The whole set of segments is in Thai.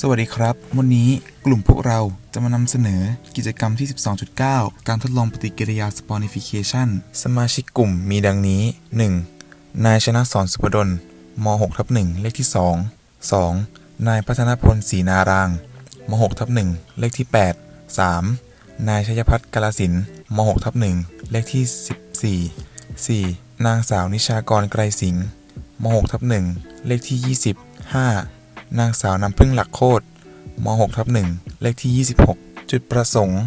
สวัสดีครับ วันนี้กลุ่มพวกเราจะมานำเสนอกิจกรรมที่ 12.9 การทดลองปฏิกิริยา Sponification สมาชิกกลุ่มมีดังนี้ 1. นายชนะสอนสุพดลม6ทับ1เลขที่ 2 2. นายพัฒนพลศรีนารางม6ทับ1เลขที่ 8 3. นายชัยพัฒน์กาลสินม6ทับ1เลขที่ 14 4. นางสาวนิชากรไกรสิงห์ม6ทับ1เลขที่ 20 5. นางสาวน้ำพึ่งหลักโคตรม6ทับ1เลขที่ 26 จุดประสงค์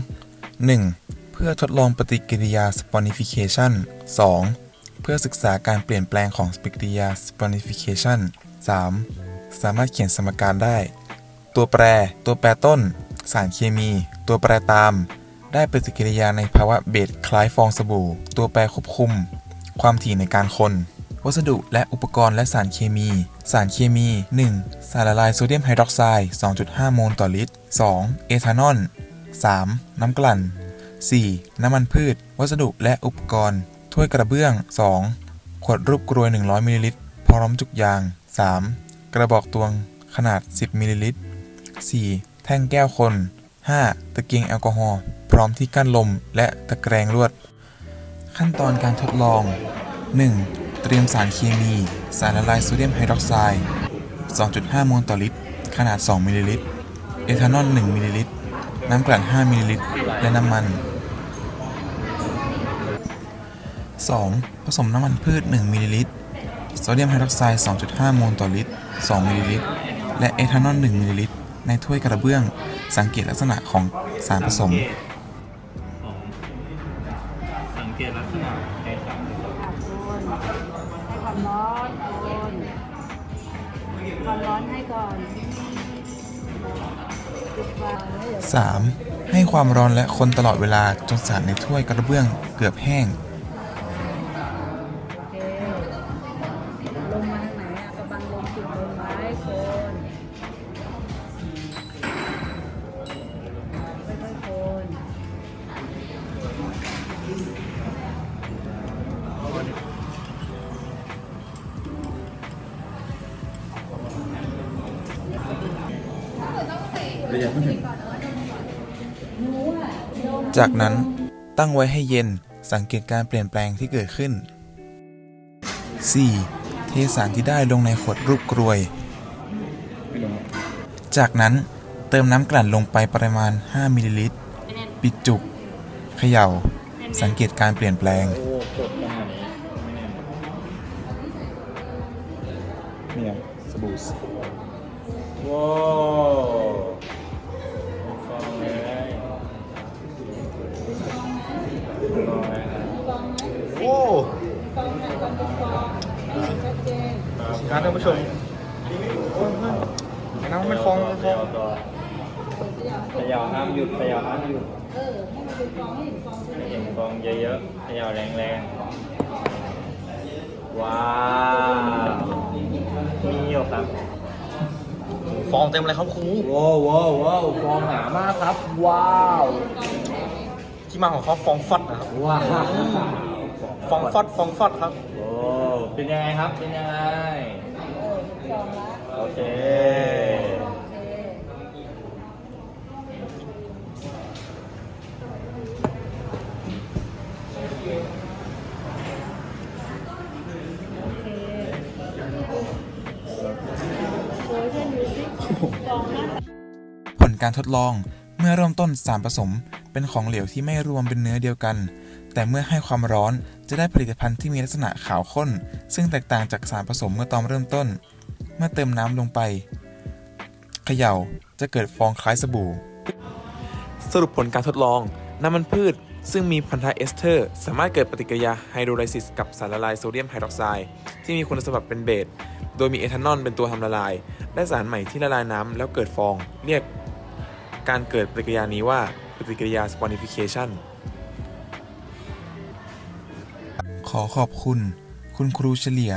1. เพื่อทดลองปฏิกิริยา Sponification 2. เพื่อศึกษาการเปลี่ยนแปลงของปฏิกิริยา Sponification 3. สามารถเขียนสมการได้ ตัวแปร ตัวแปรต้น สารเคมี ตัวแปรตาม ได้ปฏิกิริยาในภาวะเบสคล้ายฟองสบู่ ตัวแปรควบคุม ความถี่ในการคน วัสดุและอุปกรณ์และสารเคมี สารเคมี 1. สารละลายโซเดียมไฮดรอกไซด์ 2.5 โมลต่อลิตร 2. เอทานอล 3. น้ำกลั่น 4. น้ำมันพืช วัสดุและอุปกรณ์ ถ้วยกระเบื้อง 2. ขวดรูปกรวย 100มิลลิลิตร พร้อมจุกยาง 3. กระบอกตวงขนาด 10มิลลิลิตร 4. แท่งแก้วคน 5. ตะเกียงแอลกอฮอล์ พร้อมที่กั้นลมและตะแกรงลวด ขั้นตอนการทดลอง 1. เตรียมสารเคมี สารละลายโซเดียมไฮดรอกไซด์ 2.5โมลต่อลิตร ขนาด 2 มิลลิลิตร เอทานอล 1 มิลลิลิตร น้ำกลั่น 5 มิลลิลิตร และน้ำมัน 2. ผสมน้ำมันพืช 1 มิลลิลิตร โซเดียมไฮดรอกไซด์ 2.5โมลต่อลิตร 2 มิลลิลิตร และเอทานอล 1 มิลลิลิตร ในถ้วยกระเบื้อง สังเกตลักษณะของสารผสม เกณฑ์ลักษณะในสารค่ะคุณให้ความร้อนคุณความร้อนให้ก่อนสามให้ความร้อนและคนตลอดเวลาจนสารในถ้วยกระเบื้องเกือบแห้ง จากนั้นตั้งไว้ให้เย็นสังเกตการเปลี่ยนแปลงที่เกิดขึ้น 4. เทสารที่ได้ลงในขวดรูปกรวย จากนั้นเติมน้ำกลั่นลงไปปริมาณ 5มิลลิลิตร ปิดจุก เขย่า สังเกตการเปลี่ยนแปลงโอ้กดขนาดนี้ไม่แน่เนี่ยสบู่ว้าว ท่านผู้ชมไอ้น้ำมันฟองมันฟองต่อขยาวห้ามหยุดขยาวห้ามหยุดเออให้มันเป็นฟองให้เห็นฟองชัดเจเห็นนฟองเยอะๆขยาวแรงๆ ว้าว มีอยู่ครับ ฟองเต็มเลยครับครูว้าวว้าวว้าวฟองหนามากครับ ว้าว ที่มาของเขาฟองฟัดนะครับ ว้าว ฟองฟัดฟองฟัดครับ โอ้ เป็นยังไงครับ เป็นยังไง เออเห็นฟองละโอเค โอเคโอเคโชว์ให้เพื่อนดูสิฟองหน้า ผลการทดลองเมื่อเริ่มต้นสารผสมเป็นของเหลวที่ไม่รวมเป็นเนื้อเดียวกัน แต่เมื่อให้ความร้อนจะได้ผลิตภัณฑ์ที่มีลักษณะขาวข้น ซึ่งแตกต่างจากสารผสมเมื่อตอนเริ่มต้น เมื่อเติมน้ำลงไปเขย่าจะเกิดฟองคล้ายสบู่ สรุปผลการทดลอง น้ำมันพืช ซึ่งมีพันธะเอสเตอร์ สามารถเกิดปฏิกิริยาไฮโดรไลซิสกับสารละลายโซเดียมไฮดรอกไซด์ที่มีคุณสมบัติเป็นเบสโดยมีเอทานอลเป็นตัวทำละลายได้สารใหม่ที่ละลายน้ำแล้วเกิดฟอง เรียกการเกิดปฏิกิริยานี้ว่าปฏิกิริยา sponification ขอขอบคุณ คุณครูเฉลี่ย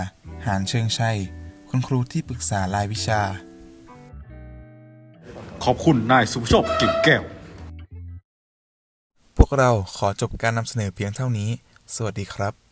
หานเชิงชัย คุณครูที่ปรึกษารายวิชา ขอบคุณนายสุภโชคกิ่งแก้ว พวกเราขอจบการนำเสนอเพียงเท่านี้ สวัสดีครับ